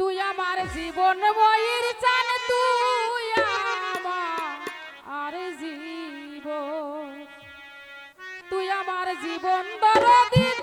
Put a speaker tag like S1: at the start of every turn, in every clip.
S1: তুই আমার জীবন বইয়ের চান তুই আমার জীব তুই আমার জীবন দরদি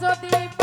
S1: যদি